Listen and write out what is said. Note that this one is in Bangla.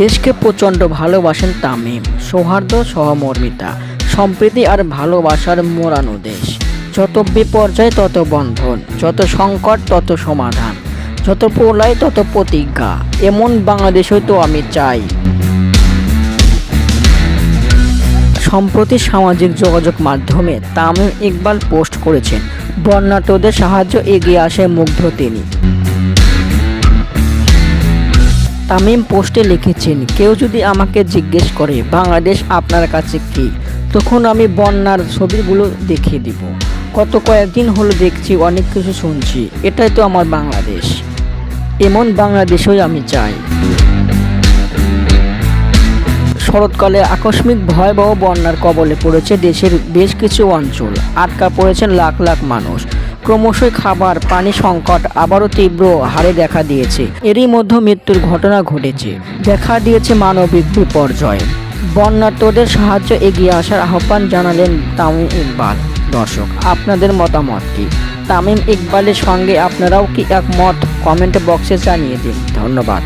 দেশকে প্রচণ্ড ভালোবাসেন তামিম, সৌহার্দ্য সহমর্মিতা, সম্প্রীতি আর ভালোবাসার মোড়ানো দেশ। যত বিপর্যয় তত বন্ধন, যত সংকট তত সমাধান, যত প্রলয় তত প্রতিজ্ঞা, এমন বাংলাদেশই তো আমি চাই। সম্প্রতি সামাজিক যোগাযোগ মাধ্যমে তামিম ইকবাল পোস্ট করেছেন বন্যার্তদের সাহায্য এগিয়ে আসে মুগ্ধ তিনি। তামিম পোস্টে লিখেছেন, কেউ যদি আমাকে জিজ্ঞেস করে, বাংলাদেশ আপনার কাছে কি? তখন আমি বন্যার ছবিগুলো দেখিয়ে দিব। গত কয়েকদিন হলো দেখছি, অনেক কিছু শুনছি। এটাই তো আমার বাংলাদেশ। এমন বাংলাদেশই আমি চাই। শরৎকালে আকস্মিক ভয়াবহ বন্যার কবলে পড়েছে দেশের বেশ কিছু অঞ্চল। আটকা পড়েছেন লাখ লাখ মানুষ। ক্রমশই খাবার, পানি সংকট আবারও তীব্র হারে দেখা দিয়েছে। এরই মধ্যে মৃত্যুর ঘটনা ঘটেছে। দেখা দিয়েছে মানবিক বিপর্যয়। বন্যার্তদের সাহায্য এগিয়ে আসার আহ্বান জানালেন তামিম ইকবাল। দর্শক, আপনাদের মতামত কি? তামিম ইকবালের সঙ্গে আপনারাও কি একমত? কমেন্ট বক্সে জানিয়ে দিন। ধন্যবাদ।